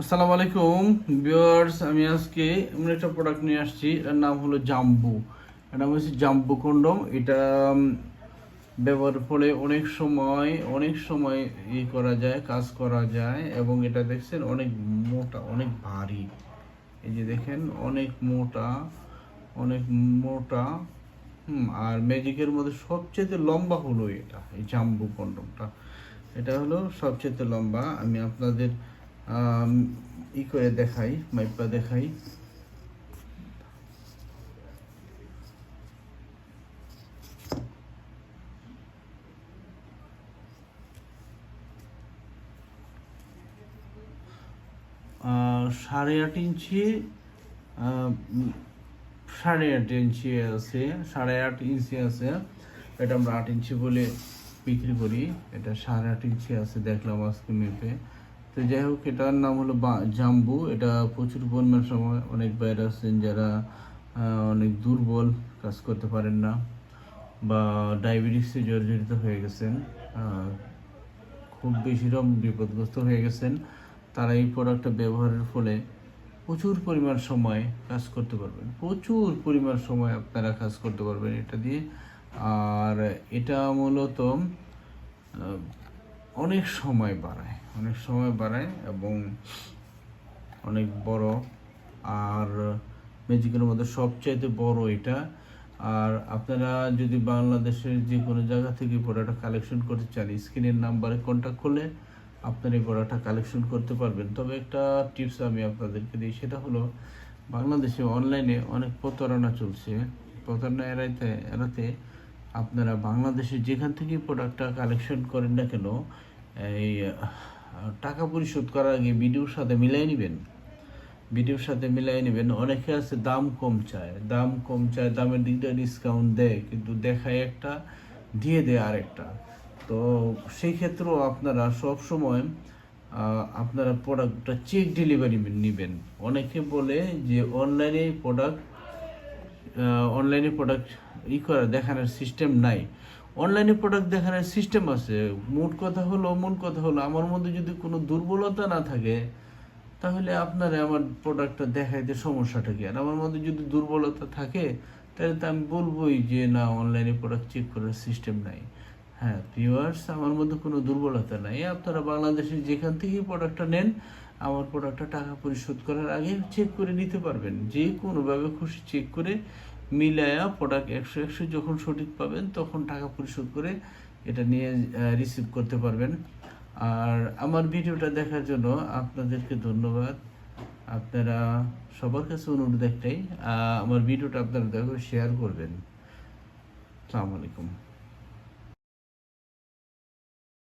আসসালামু আলাইকুম, ভিউয়ার্স, আমি আজকে এমন একটা প্রোডাক্ট নিয়ে আসছি এর নাম হলো জাম্বু। এর নাম হচ্ছে জাম্বু কন্ডম এটা ব্যবহারের ফলে অনেক সময় অনেক সময় ই করা যায়, কাজ করা যায়, এবং এটা দেখছেন অনেক মোটা, অনেক ভারী। এই যে দেখেন, অনেক মোটা অনেক মোটা আর ম্যাজিকের মধ্যে সবচেয়ে লম্বা হলো এটা, এই জাম্বু কন্ডমটা এটা হলো সবচেয়ে লম্বা। আমি আপনাদের ই করে দেখাই, মাইপা দেখাই। সাড়ে আট ইঞ্চি সাড়ে আট ইঞ্চি আছে, সাড়ে আট ইঞ্চি আছে। এটা আমরা আট ইঞ্চি বলে বিক্রি করি। এটা সাড়ে আট ইঞ্চি আছে, দেখলাম আজকে মেপে তো যাই হোক এটার নাম হলো জাম্বু। এটা প্রচুর পরিমাণ সময় অনেক বাইরে আছেন যারা অনেক দুর্বল কাজ করতে পারেন না বা ডায়াবেটিসে জর্জরিত হয়ে গেছেন খুব বেশি রকম বিপদগ্রস্ত হয়ে গেছেন, তারা এই প্রোডাক্টটা ব্যবহারের ফলে প্রচুর পরিমাণ সময় কাজ করতে পারবেন। প্রচুর পরিমাণ সময় আপনারা কাজ করতে পারবেন এটা দিয়ে। আর এটা মূলত অনেক সময় বাড়ায়, অনেক সময় বাড়ায় এবং অনেক বড়। আর ম্যাজিকের মধ্যে সবচাইতে বড় এটা। আর আপনারা যদি বাংলাদেশের যে কোনো জায়গা থেকে প্রোডাক্টটা কালেকশন করতে চান স্ক্রিনের নাম্বারে কন্ট্যাক্ট করলে আপনারা এই প্রোডাক্টটা কালেকশন করতে পারবেন। তবে একটা টিপস আমি আপনাদেরকে দিই, সেটা হলো বাংলাদেশে অনলাইনে অনেক প্রতারণা চলছে। প্রতারণা এড়াইতে, এড়াতে আপনারা বাংলাদেশে যেখান থেকে প্রোডাক্টটা কালেকশন করেন না কেন, এই টাকা পরিশোধ করার আগে ভিডিওর সাথে মিলাই নেবেন। ভিডিওর সাথে মিলাই নেবেন। অনেকে আছে দাম কম চায়। দাম কম চায়, দামের দিকটা ডিসকাউন্ট দেয়, কিন্তু দেখায় একটা, দিয়ে দেয় আরেকটা। তো সেই ক্ষেত্রেও আপনারা সব সময় আপনারা প্রোডাক্টটা চেক ডেলিভারি নেবেন। অনেকে বলে যে অনলাইনে প্রোডাক্ট অনলাইনে প্রোডাক্ট ই করা দেখানোর সিস্টেম নাই। অনলাইনে প্রোডাক্ট দেখানোর সিস্টেম আছে। মোট কথা হলো মূল কথা হলো, আমার মধ্যে যদি কোনো দুর্বলতা না থাকে, তাহলে আপনারা আমার প্রোডাক্টটা দেখাইতে সমস্যাটা কি? আর আমার মধ্যে যদি দুর্বলতা থাকে, তাহলে তো আমি বলবোই যে না অনলাইনে প্রোডাক্ট চেক করার সিস্টেম নাই। হ্যাঁ ভিউয়ার্স আমার মধ্যে কোনো দুর্বলতা নাই। আপনারা বাংলাদেশে যেখান থেকেই প্রোডাক্টটা নেন, আমার প্রোডাক্টটা টাকা পরিশোধ করার আগে চেক করে নিতে পারবেন। যে কোনোভাবে খুশি চেক করে মিলায়া প্রোডাক্ট একশো একশো যখন সঠিক পাবেন, তখন টাকা পরিশোধ করে এটা নিয়ে রিসিভ করতে পারবেন। আর আমার ভিডিওটা দেখার জন্য আপনাদেরকে ধন্যবাদ। আপনারা সবার কাছে অনুরোধ একটাই আমার ভিডিওটা আপনারা করে শেয়ার করবেন। আসসালামু আলাইকুম।